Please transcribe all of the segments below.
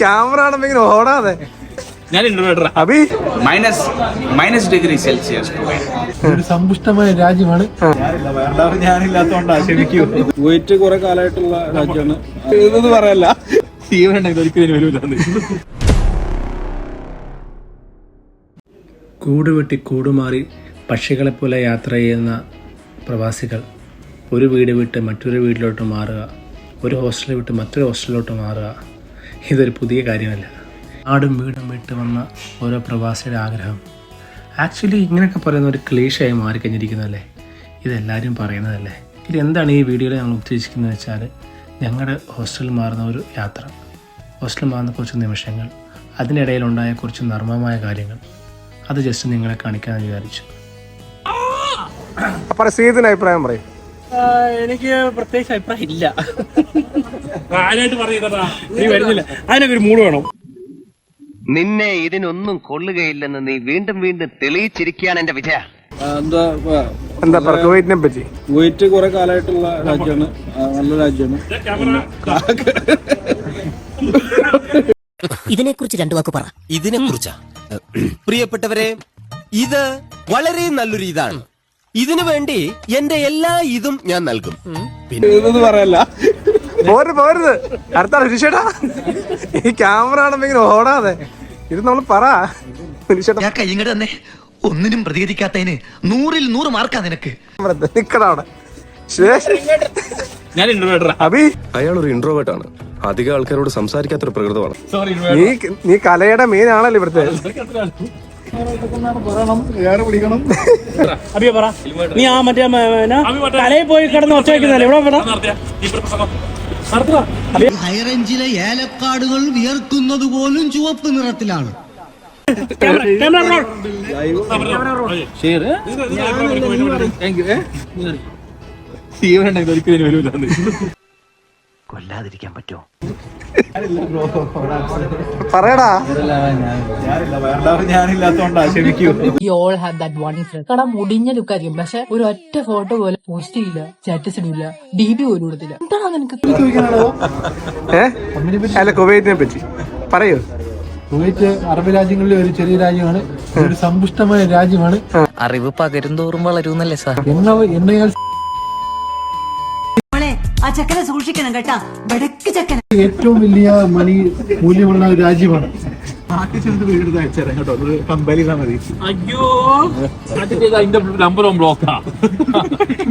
Camera ആണെങ്കിൽ ഓടാതെ. ഞാൻ ഇൻട്രോവേറ്ററാ Abhi? Minus minus degree Celsius ഒരു സമ്പുഷ്ടമായ രാജ്യമാണ്. ഞാനില്ലാത്തോണ്ടാ ക്ഷമിക്കൂ. കുവൈറ്റ് കുറെ കാലമായിട്ടുള്ള രാജ്യമാണ്. ഇതൊന്നും പറയല്ല. ജീവനുണ്ടെങ്കിൽ ഒരിക്കലും വരൂലെന്ന് കൂടുവെട്ടി കൂടുമാറി പക്ഷികളെപ്പോലെ യാത്ര ചെയ്യുന്ന പ്രവാസികൾ ഒരു വീട് വിട്ട് മറ്റൊരു വീട്ടിലോട്ട് മാറുക ഒരു ഹോസ്റ്റലിൽ വിട്ട് മറ്റൊരു ഹോസ്റ്റലിലോട്ട് മാറുക. ഇതൊരു പുതിയ കാര്യമല്ല. ആടും വീടും വിട്ട് വന്ന ഓരോ പ്രവാസിയുടെ ആഗ്രഹം. ആക്ച്വലി ഇങ്ങനെയൊക്കെ പറയുന്ന ഒരു ക്ലേശയായി മാറിക്കഴിഞ്ഞിരിക്കുന്നതല്ലേ ഇതെല്ലാവരും പറയുന്നതല്ലേ? ഇത് എന്താണ് ഈ വീഡിയോയിൽ ഞങ്ങൾ ഉദ്ദേശിക്കുന്നത് വെച്ചാൽ ഞങ്ങളുടെ ഹോസ്റ്റലിൽ മാറുന്ന ഒരു യാത്ര. ഹോസ്റ്റലിൽ മാറുന്ന കുറച്ച് നിമിഷങ്ങൾ അതിനിടയിലുണ്ടായ കുറച്ച് നർമ്മമായ കാര്യങ്ങൾ. അത് ജസ്റ്റ് നിങ്ങളെ കാണിക്കാൻ വിചാരിച്ചു. അഭിപ്രായം പറയും. എനിക്ക് പ്രത്യേകിച്ച് അഭിപ്രായം ഇല്ല. നീ വരുന്നില്ല. അതിനൊക്കെ ഒരു മൂഡ് വേണം. നിന്നെ ഇതിനൊന്നും കൊള്ളുകയില്ലെന്ന് നീ വീണ്ടും വീണ്ടും തെളിയിച്ചിരിക്കുകയാണ് എന്റെ വിജയ. എന്താ എന്താ പറ കുവൈറ്റിനെ പറ്റി? കുവൈറ്റ് കുറെ കാലമായിട്ടുള്ള രാജ്യമാണ്. നല്ല രാജ്യമാണ്. ഇതിനെക്കുറിച്ച് രണ്ടു വാക്ക് പറ. ഇതിനെ കുറിച്ചാ പ്രിയപ്പെട്ടവരെ ഇത് വളരെ നല്ലൊരു ഇതാണ്. ഇതിനു വേണ്ടി എന്റെ എല്ലാ ഇതും ഞാൻ നൽകും. പിന്നെ പറയല്ല. പോരുത് പോരുത്. അടുത്ത ആൾ ഈ ക്യാമറ ആണെങ്കിൽ ഇങ്ങനെ ഓടാതെ. ഇത് നമ്മൾ പറ. തന്നെ. ഒന്നിനും പ്രതികരിക്കാത്തതിന് നൂറിൽ നൂറ് മാർക്കാ നിനക്ക്. നിക്കടാ അവിടെ. ഞാൻ അഭി അയാൾ ഒരു ഇൻട്രോവേർട്ട് ആണ്. അധികം ആൾക്കാരോട് സംസാരിക്കാത്തൊരു പ്രകൃതമാണ്. നീ നീ കലയുടെ മെയിൻ ആണല്ലോ ഇവിടുത്തെ? നീ ആ മറ്റേ കലയിൽ പോയി കിടന്ന് ഒച്ച വെക്കുന്നല്ലേ ഇവിടെ ഹൈറേഞ്ചിലെ ഏലക്കാടുകൾ വിയർക്കുന്നത് പോലും ചുവപ്പ് നിറത്തിലാണ്. കൊല്ലാതിരിക്കാൻ പറ്റുമോ? പറയടാ. മുടിഞ്ഞ ലുക്കായിരിക്കും പക്ഷെ ഒരു ഒറ്റ ഫോട്ടോ പോലെ പോസ്റ്റ് ചെയ്യില്ല സ്റ്റാറ്റസ് ഇടില്ല ഡി ബി പോലും ഇടത്തില്ല. എന്താണ് നിനക്ക് അല്ല കുവൈറ്റിനെ പറ്റി. പറയൂ. കുവൈറ്റ് അറബ് രാജ്യങ്ങളിലെ ഒരു ചെറിയ രാജ്യമാണ്. ഒരു സമ്പുഷ്ടമായ രാജ്യമാണ്. അറിവ് പകരും തോറും വളരുന്നല്ലേ സാർ? എന്നെ എന്നയാൽ ആ ചക്കനെ സൂക്ഷിക്കണം കേട്ടാ. വെടക്ക് ചക്കന. ഏറ്റവും വലിയ മണി മൂല്യമുള്ള ഒരു രാജ്യമാണ്.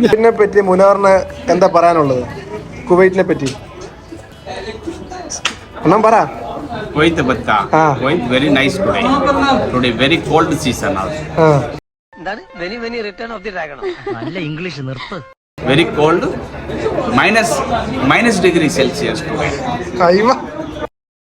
ഇതിനെ പറ്റി മുനാറിന് എന്താ പറയാനുള്ളത്? കുവൈറ്റിനെ പറ്റി ഒന്നും പറ കുവൈത്ത് ബത്ത ആ. Kuwait very nice today today very cold season ആ എന്താണ് വെനി വെനി റിട്ടേൺ ഓഫ് ദി ഡ്രാഗൺ നല്ല ഇംഗ്ലീഷ് നിർത്ത് very cold minus minus degree Celsius അയ്യോ